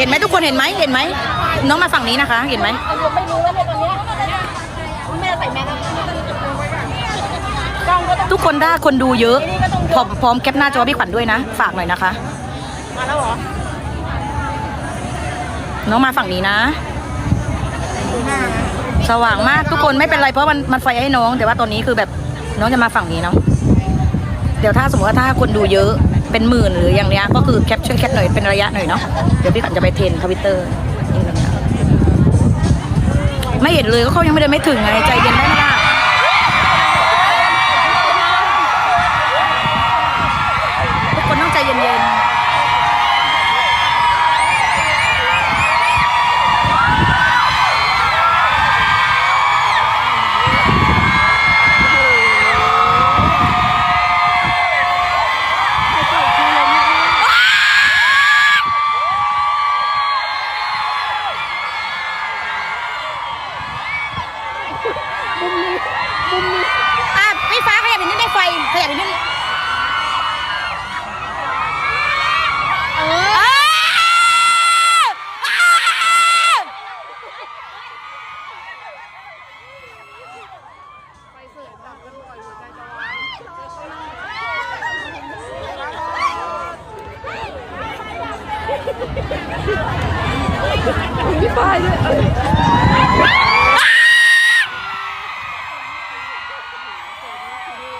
เห็นไหมทุกคนเห็นไหมเห็นไหมน้องมาฝั่งนี้นะคะ เห็นไหมไม่รู้ว่าในตอนเนี้ยแม่ใส่แมสกล้องก็ต้องทุกคนได้คนดูเยอะ พร้อมพร้อมแคปหน้าจอพี่ขวัญด้วยนะ ฝากหน่อยนะคะมาแล้วเหรอน้องมาฝั่งนี้นะ สว่างมากทุกคนไม่เป็นไรเพราะมันมันไฟให้น้อง แต่ว่าตอนนี้คือแบบน้องจะมาฝั่งนี้เนาะ เดี๋ยวถ้าสมมติว่าถ้าคนดูเยอะเป็นหมื่นหรืออย่างเนี้ยก็คือแคปช่วยแคปหน่อยเป็นระยะหน่อยเนาะเดี๋ยวพี่ขวัญจะไปเทรนทวิตเตอร์ไม่เห็นเลยก็เขายังไม่ได้ไม่ถึงไงใจเย็นได้ไหมล่ะ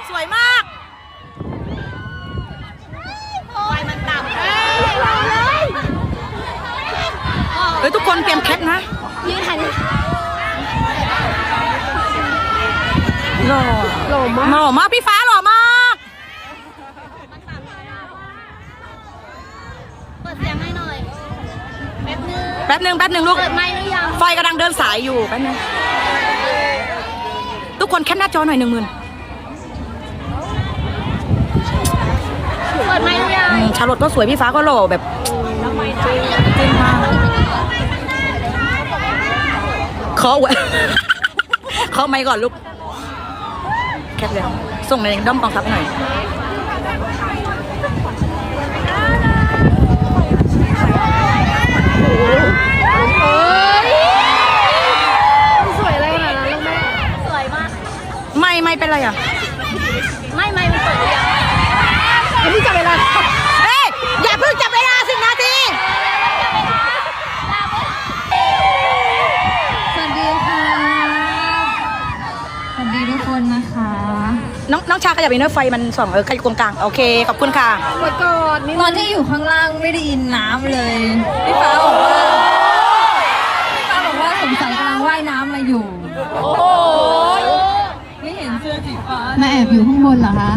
สวยมากไฟมันต่ำเฮ้ยทุกคนเตรียมแคปนะยืนหันหล่อหล่อมากหล่อมากพี่ฟ้าหล่อมากเปิดเสียงให้ แป๊บหนึ่งแป๊บหนึ่งลูกเปิดไมค์หรือยังไฟกำลังเดินสายอยู่แป๊บหนึงทุกคนแคปหน้าจอหน่อยหนึ่งหมื่นเปิดไมค์หรือยังอืมชาลอตก็สวยพี่ฟ้าก็หล่อแบบจริงมากขอไว้ขอไมค์ก่อนลูกแคปเลยส่งในด้อมกองทัพหน่อย ขยับไปหน้อยไฟมันส่องเออใครอยู่ตรงกลางโอเคขอบคุณค่ะเปิดก่อนนี่ตอนที่อยู่ข้างล่างไม่ได้ยินน้ำเลยพี่ฟ้าบอกว่าพี่ฟ้าบอกว่าสงสัยกำลังว่ายน้ำมาอยู่โอ้โหไม่เห็นเสื้อสีฟ้ามาแอบอยู่ข้างบนเหรอคะ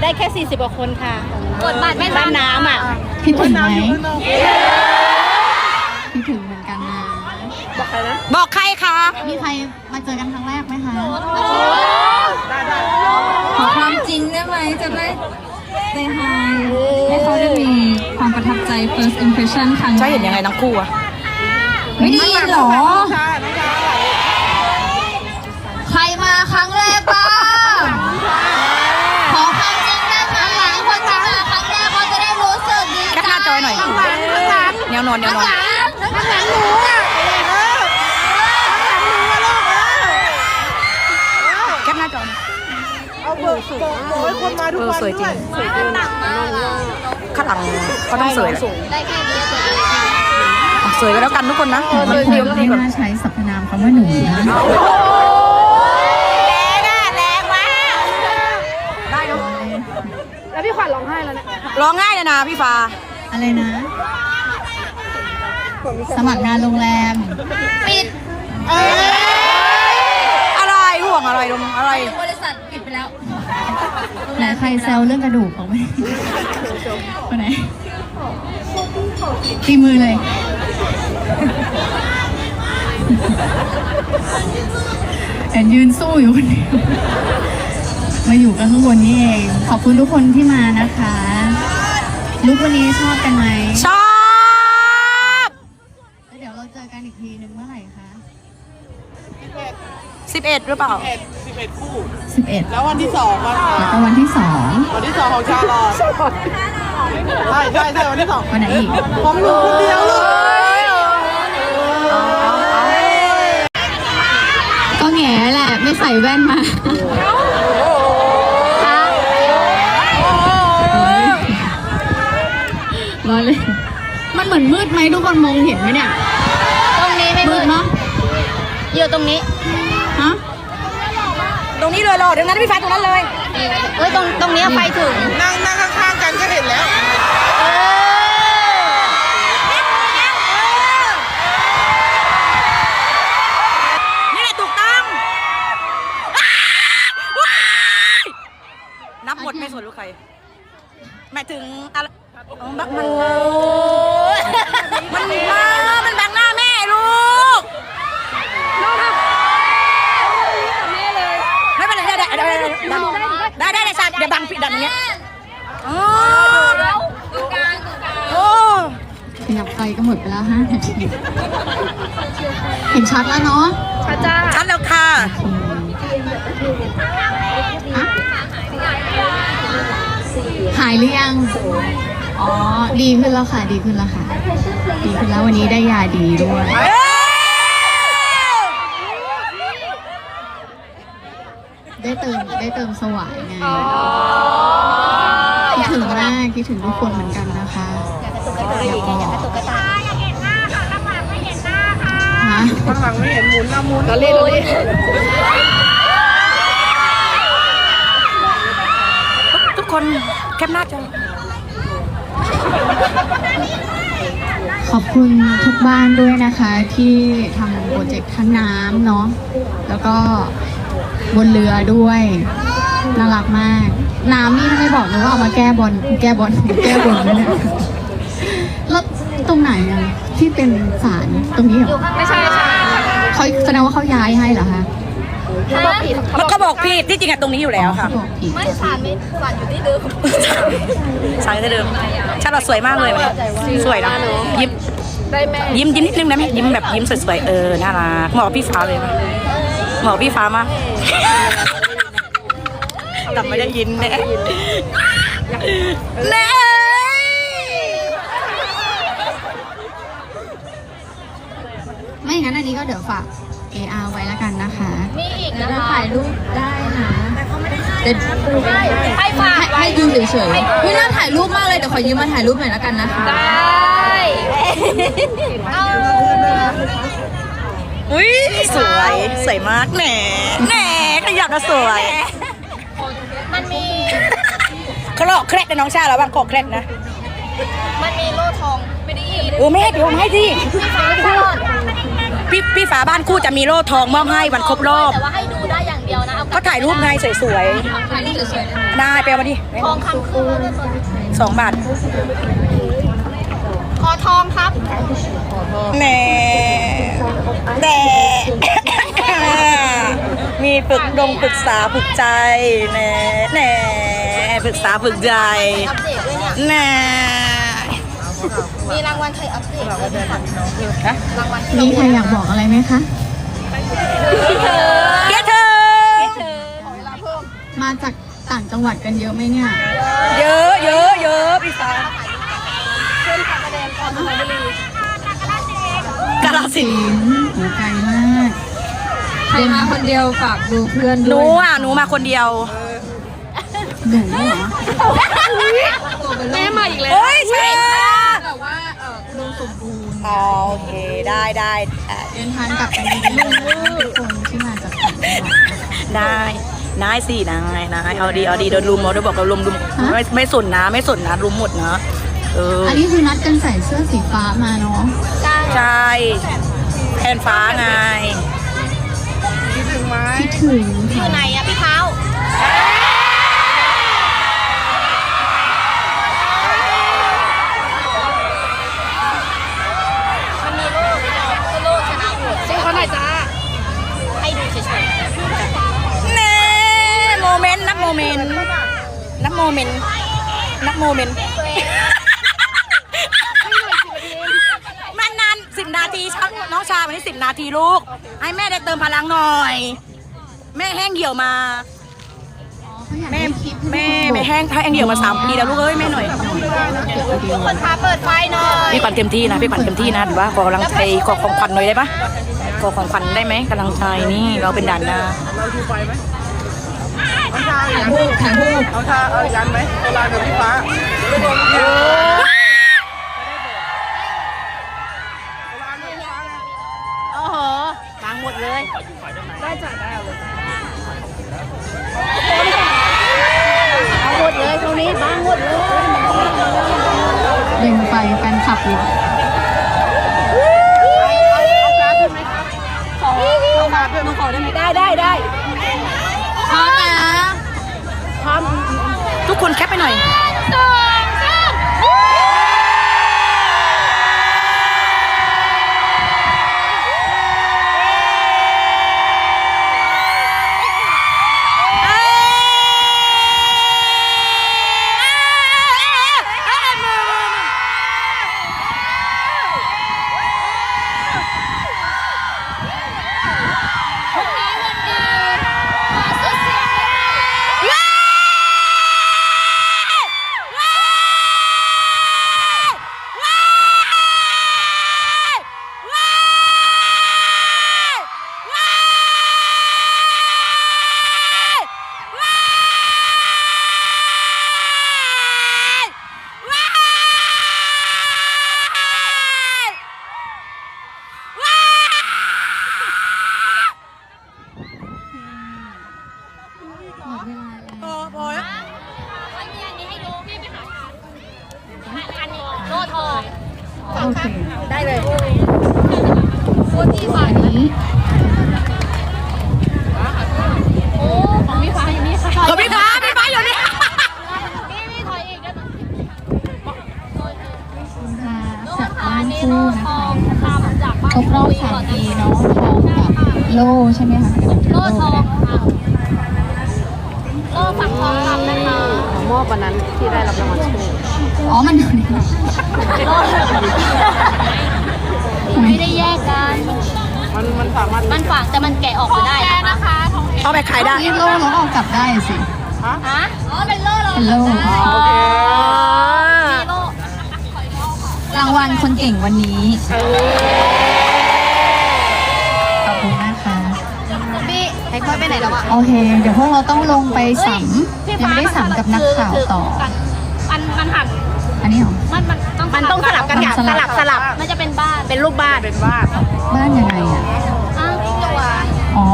ได้แค่ 40กว่าคนค่ะกดบัตรไม่บ้านน้ำอะคิดถึงไหม ใครนะ บอกใครคะมีใครมาเจอกันครั้งแรกไหมคะขอความจริงได้ไหมจะได้ say hi ให้เขาได้มีความประทับใจ first impression ครั้งแรกใช่เห็นยังไงทั้งคู่อะไม่ได้ยินเหรอ ใครมาครั้งแรกบ้างขอความจริงได้ไหมคนที่มาครั้งแรกเขาจะได้รู้สึกดีแคปหน้าจอยหน่อยแนวนอนแนวนอนข้างหลังหนูอะ เอาเบอร์บอกบอกให้คนมาทุกเออวันสวยจริด้งวยข้างหลังก็ต้องสวยแหละได้แค่นี้เปิดเลยอะสวยก็แล้วกันทุกคนนะบางคนไม่น่าใช้สรรพนามคำว่าหนูนะได้เนอะแล้วพี่ขวัญร้องไห้แล้วเนี่ยร้องง่ายเลยนะพี่ฟ้าอะไรนะ สมัครงานโรงแรม ปิดอะไรห่วงอะไรลงอะไร บริษัทปิดไปแล้ว ไหนใครแซวเรื่องกระดูกของไหมคนไหนตีมือเลย แอนยืนสู้อยู่คนเดียวมาอยู่กันข้างบนนี่เอง ขอบคุณทุกคนที่มานะคะ ลุกวันนี้ชอบกันไหมชอบแล้วเดี๋ยวเราเจอกันอีกทีหนึ่งเมื่อไหร่คะ11หรือเปล่า เอ็ดสิบเอ็ดคู่ 11 แล้ววันที่สองวันแล้วก็วันที่สองวันที่สองของชาลอตใช่ใช่ใช่วันที่สองวันไหนอีก ผมหนูคนเดียวเลยก็แง่แหละ ไม่ใส่แว่นมารอเลย มันเหมือนมืดไหมทุกคนมองเห็นไหมเนี่ย ตรงนี้ไม่มืมืดดเนาะ อยู่ตรงนี้ฮะตรง นี้เลยเหรอเดี๋ยวนั้นพี่ฟ้าตรงนั้นเลย เอ้ยตรงตรงนี้ไฟถึง นั่งนั่งข้างๆกันก็เห็นแล้ว นี่แหละถูกต้องอ้าวว้ายนับหมดไม่สนลูกใครหมายถึงอะไรอ๋อบักมันมันมามันบังหน้าแม่ลูกไม่เป็นไรได้ได้ได้ได้ได้ได้ได้สัตว์เดี๋ยวบังผิดดันอย่างเงี้ยอ๋อโอ้ ขยับไฟก็หมดไป แล้วฮะนาทีเห็นชัดแล้วเนาะชัดแล้วค่ะฮะหายหรือยังอ๋อดีขึ้นแล้วค่ะ ดีขึ้นแล้วค่ะ ดีขึ้นแล้ววันนี้ได้ยาดีด้วยเอ้ยได้เติมได้เติมสวายไงคิดถึงมากคิดถึงทุกคนเหมือนกันนะคะอยากบอกฮะ ข้างหลังไม่เห็นหมุนนะหมุนเล่นเลยทุกคนแคปหน้าจอขอบคุณทุกบ้านด้วยนะคะที่ทำโปรเจกต์ทั้งน้ำเนาะแล้วก็บนเรือด้วยน่ารักมาก น้ำนี่ถ้าไม่บอกนะว่าเอามาแก้บอลแก้บอลแก้บนนะเนี่ยแล้วตรงไหนอะที่เป็นศาลตรงนี้เหรอ ไม่ใช่ใช่ เขาแสดงว่าเขาย้ายให้เหรอคะมันก็บอกผิดที่จริงอะตรงนี้อยู่แล้วค่ะเขาบอกผิดไม่สารไม่สารอยู่ที่เดิมใช่เดิมชาลอตสวยมากเลยวันนี้สวยนะยิ้มได้แม่ยิ้มยิ้มนิดนึงได้ไหมยิ้มแบบยิ้มสวยๆเออน่ารักเหมาะกับพี่ฟ้าเลยมั้ยเหมาะกับพี่ฟ้ามากแต่ไม่ได้ยินแน่แน่ ไม่งั้นอันนี้ก็เดี๋ยวฝาก AR ไว้แล้วกันนะคะมีอีกแล้นะวคะถ่ายรูปได้นะเดี๋ยวให้ฝากให้ให้ยืนเฉยๆพี่น่าถ่ายรูปมากเลยเดี๋ยวขอยืมมาถ่ายรูปหน่อยแล้วกันนะคะได้ เอาอุ้ยสวยสวยมากแหน่แหน่ขยับนะสวยมันมี เขาหลอกเคล็ดนะน้องชาแล้วบางกอกเคล็ดนะมันมีโล่ทอง ไม่ได้ยินเออไม่ให้เดี๋ยวไม่ให้ที่ฟ้าตลอด พี่พี่ฝาบ้านคู่จะมีโล่ทองมอบให้วันครบรอบ แต่ว่าให้ดูได้อย่างเดียวนะเอาก็ถ่ายรูปไงสวยถ่ายรูปสวยๆได้ไปเอามาดิๆทองคำคืนสองบาทคอทองครับแหน่แต่ มีฝึกดงปรึกษาฝึกใจแหน่แหน่ปรึกษาฝึกใจ อัปเดตด้วยเนี่ย แหน่ มีรางวัลใครอัปเดตด้วยค่ะฮะรางวัลมีใครอยากบอกอะไรไหมคะเกยรติเธอมาจากต่างจังหวัดกันเยอะไหมเนี่ย เยอะเยอะเยอะพี่ฟ้าเชิญค่ะแสดงความสมัยบุรีกาลสินธุ์สินโหไกลมากใครมาคนเดียวฝากดูเพื่อนหด้นูวยอะหนูมาคนเดียวหนูเหรอแม่มาอีกแล้วโอ้ยใช่ อ๋อโอเคได้ได้ได้เดินทางกลับไปดีๆนะคะทุกคนที่มาจากต่างจังหวัดได้นายสินายนายเอาดีเอาดีโดนลุมเราบอกเราลุมลุมฮะไม่ไม่สนนะ ไม่สนนะลุมหมดนะเอออันนี้คือนัดกันใส่เสื้อสีฟ้ามาเนาะใช่แทนฟ้าไงคิดถึงไหมคิดถึงอยู่ค่ะ ไหนอะพี่เท้ามันมีโล่ก็โล่ชนะโหวตซื้อเขาหน่อยจ้า ให้ดูเฉย เน่โม เมนต์นับโมเมนต์นับโมเมนต์นับโมเมนต์มันนานสิบนาทีชักน้องชาวันนี้สิบนาทีลูก ให้แม่ได้เติมพลังหน่อย แม่แห้งเหี่ยวมาอ๋อเขาอยากแม่ได้คลิปที่แม่ทุกคนไปแห้งแห้งเหี่ยวมาสามปีแล้วลูกเอ้ยแม่หน่อยทุกคนคะเปิดไฟหน่อยพี่ขวัญเต็มที่นะพี่ขวัญเต็มที่นะถือว่าขอกำลังใจขอของขวัญหน่อยได้ปะขอของขวัญได้ไหมกำลังใจนี่เราเป็นด่านหน้าเราดูไฟไหมเอาชา ถ่ายรูปถ่ายรูปเอาชาเอายันไหมโบราณแบบพี่ฟ้าไม่โดนเนี่ยโบราณโบราไงโอ้โหบางหมดเลย ได้จ้ะได้เอาเลยเอาหมดเลยตรงนี้บางหมดเลยเล็งไปแฟนคลับอยู่เอาชาขึ้นไหมครับขอเอาชาขึ้นขอได้ไหมได้ได้ได้ พร้อมนะ พร้อม ทุกคนแคปไปหน่อย สองสาม หมดเวลาแล้ว พอพอแล้ว อันนี้อันนี้ให้ดูพี่ไปหาอันนี้โลทอง โอเคได้เลยโคตรที่ฝ่ายอันนี้โอ้ของพี่ฟ้าอยู่นี่ค่ะขอพี่ฟ้าพี่ฟ้าอยู่นี่พี่พี่ถอยอีกได้ไหมคุณพาโลสับทอบ้างนนี่คู่โลนะทอคะงทำจากบ้านครบรอบสามปีเนาะทองกับโล่ใช่ไหมคะโลทองค่ะโลฝักทองคำนะคะมอบวันนั้นที่ได้รับรางวัลโชว์อ๋อมันอยู่ในนั้น ไม่ได้แยกกัน มันมันสามารถมันฝังแต่มันแกะออกไม่ได้นะคะทองเอาไปขายได้นี่โล่เราเอากลับได้สิฮะอ๋อเป็นโลเราเป็นโล่โอเคโลรางวัลคนเก่งวันนี้ ขอบคุณนะคะพี่ไอ้ค่อยไปไหนแล้วอะโอเค เดี๋ยวพวกเราต้องลงไปสัมยังไม่ได้สัมกับนักข่าวต่อ มันมันหันอั นนี้เหรอ มันมันต้องมันต้องสลับกันค่ะสสลัลับบ สลับ มันจะเป็นบ้านเป็นรูปบ้านเป็นบ้านบ้านยังไงอะ อ้าวจัวอ๋อ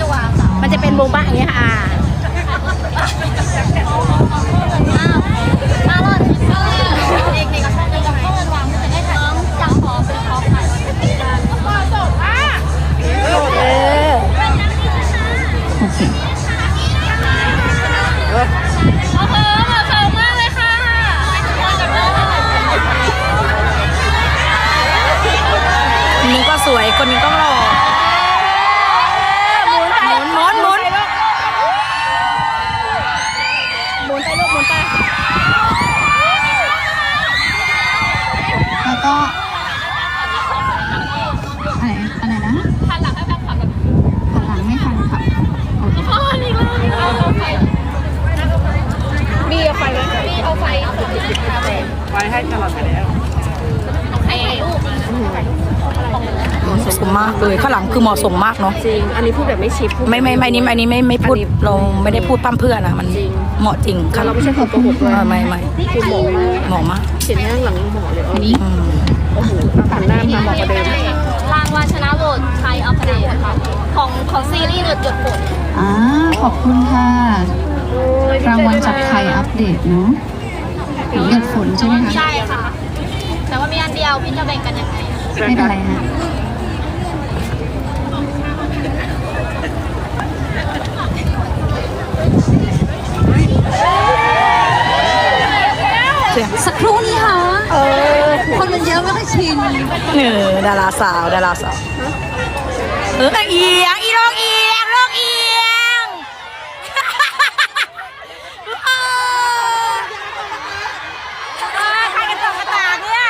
จัวมันจะเป็นโบบ้าอย่างเงี้ยค่ะอ้าว สวย คนนี้ก็หล่อหมุนหมุนหมุนหมุนหมุนไปลูกหมุนไป แล้วก็อะไรอะไรนะหันหลังให้แฟนคลับแบบหันหลังไม่ทันค่ะโอเคพ่อนี่ก็เอาเอาไฟมีเอาไฟมีเอาไฟไว้ให้ตลอดไปแล้ว ให้ถ่ายรูป เห มาะสมมากเลยข้างหลังคือเหมาะสมมากเนาะจริง อันนี้พูดแบบไม่ชิปพูด ไม่ไม่ไม่นี่อันนี้ไม่ไม่พูดเราไม่ได้พูดปั้มเพื่อนนะมันจริง เหมาะจริงค่ะเราไม่ใช่คนโกหกด้วยเออไม่ไม่คือหมอมากเหมาะมากเห็นหน้าหลังหมอเลยอันนี้อืมโอ้โหหันหน้ามาหมอกระเด็นรางวัลชนะโหวตไทยอัปเดตนะคะของของซีรีส์หยุดหยุดฝนอ่าขอบคุณค่ะรางวัลจากไทยอัปเดตเนาะหยดฝนใช่ไหมคะ ใช่ค่ะ แต่ว่ามีอันเดียวพี่จะแบ่งกันยังไงไม่เป็นไรฮะ สียงสักครู่นี้ค่ะ เออ คนมันเยอะไม่ค่อยชินเออดาราสาวดาราสาวเออเอียงอีโลเอียงโลกเอียงใครกันตกกระตากเนี่ย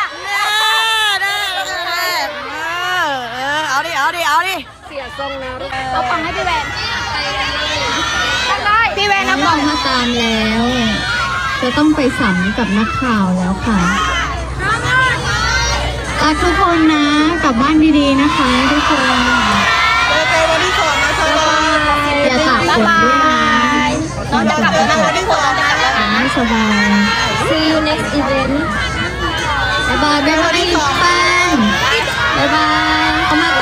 เอาดิ เอาดิ เอาดิ เสียทรงนะเอาปังให้พี่แวนพี่แวนเอากล่องมาตามแล้ว จะต้องไปสัมกับนักข่าวแล้วค่ะอะทุกคนนะ กลับบ้านดีๆนะคะทุกคนเจอกันวันที่สองนะคะอย่าตากฝนด้วยนะน้องจะกลับมาวันที่สองนะคะสบาย See you next event บ๊ายบายบ๊ายบายอีกแฟนบ๊ายบาย